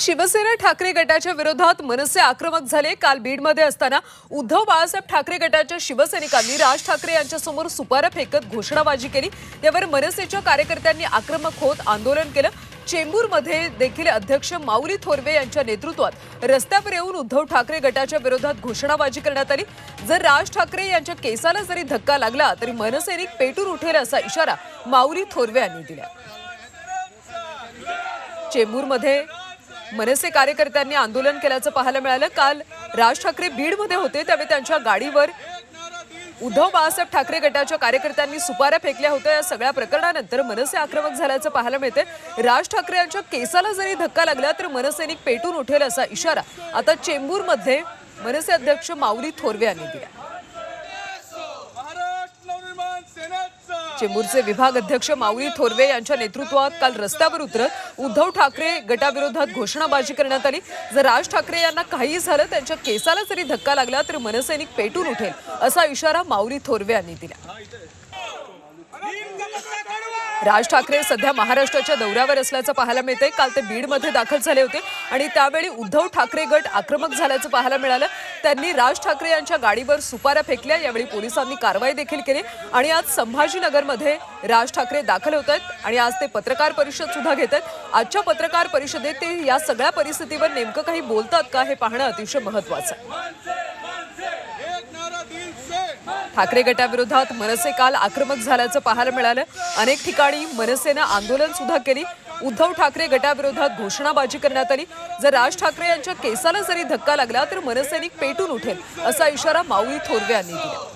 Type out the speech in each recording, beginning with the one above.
शिवसेना ठाकरे गटाच्या विरोधात मनसे आक्रमक झाले. काल बीडमध्ये असताना उद्धव बाळासाहेब ठाकरे गटाच्या शिवसैनिकांनी राज ठाकरे यांच्यासमोर सुपारा फेकत घोषणाबाजी केली. यावर मनसेच्या कार्यकर्त्यांनी आक्रमक होत आंदोलन केलं. चेंबूरमध्ये देखील अध्यक्ष माऊली थोरवे यांच्या नेतृत्वात रस्त्यावर येऊन उद्धव ठाकरे गटाच्या विरोधात घोषणाबाजी करण्यात आली. जर राज ठाकरे यांच्या केसाला जरी धक्का लागला तरी मनसैनिक पेटून उठेल असा इशारा माऊली थोरवे यांनी दिला. चेंबूरमध्ये मनसे कार्यकर्त्यांनी आंदोलन केल्याचं पाहायला मिळालं. काल राज ठाकरे बीडमध्ये होते त्यावेळी त्यांच्या गाडीवर उद्धव बाळासाहेब ठाकरे गटाच्या कार्यकर्त्यांनी सुपाऱ्या फेकल्या होत्या. या सगळ्या प्रकरणानंतर मनसे आक्रमक झाल्याचं पाहायला मिळते राज ठाकरे यांच्या केसाला जरी धक्का लागला तर मनसैनिक पेटून उठेल असा इशारा आता चेंबूरमध्ये मनसे अध्यक्ष माऊली थोरवे यांनी दिला चेंबूरचे विभाग अध्यक्ष माऊली थोरवे यांच्या नेतृत्वात काल रस्त्यावर उतरत उद्धव ठाकरे गटाविरोधात घोषणाबाजी करण्यात आली. जर राज ठाकरे यांना काही झालं त्यांच्या केसाला जरी धक्का लागला तर मनसैनिक पेटून उठेल असा इशारा माऊली थोरवे यांनी दिला. राज ठाकरे सध्या महाराष्ट्राच्या दौऱ्यावर असल्याचं पाहायला मिळतंय. काल ते बीडमध्ये दाखल झाले होते आणि त्यावेळी उद्धव ठाकरे गट आक्रमक झाल्याचं पाहायला मिळालं. त्यांनी राज ठाकरे यांच्या गाडीवर सुपाऱ्या फेकल्या. यावेळी पोलिसांनी कारवाई देखील केली आणि आज संभाजीनगरमध्ये राज ठाकरे दाखल होत आहेत आणि आज ते पत्रकार परिषद सुद्धा घेत आहेत. आजच्या पत्रकार परिषदेत ते या सगळ्या परिस्थितीवर नेमकं काही बोलतात का हे पाहणं अतिशय महत्वाचं आहे. ठाकरे गटाविरोधात मनसे काल आक्रमक झाल्याचं पाहायला मिळालं. अनेक ठिकाणी मनसेनं आंदोलन सुद्धा केली. उद्धव ठाकरे गटाविरोधात घोषणाबाजी करण्यात आली. जर राज ठाकरे यांच्या केसाला जरी धक्का लागला तर मनसैनिक पेटून उठेल असा इशारा माऊली थोरवे यांनी दिला.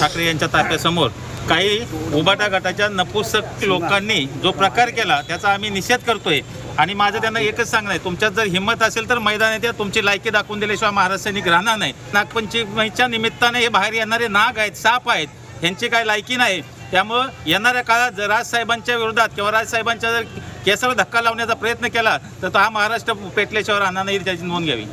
ठाकरे यांच्या ताफ्यासमोर काही उबाटा गटाच्या नपुसक लोकांनी जो प्रकार केला त्याचा आम्ही निषेध करतोय. आणि माझं त्यांना एकच सांगणं आहे तुमच्यात जर हिंमत असेल तर मैदान येत्या तुमची लायकी दाखवून दिल्याशिवाय महाराज सैनिक राहणार नाही. नागपंचमीच्या निमित्ताने हे बाहेर येणारे नाग आहेत साप आहेत ह्यांची काय लायकी नाही. त्यामुळं येणाऱ्या काळात जर राजसाहेबांच्या विरोधात किंवा राजसाहेबांच्या जर केसाला धक्का लावण्याचा प्रयत्न केला तर तो हा महाराष्ट्र पेटल्याशिवाय राहणार नाही त्याची नोंद घ्यावी.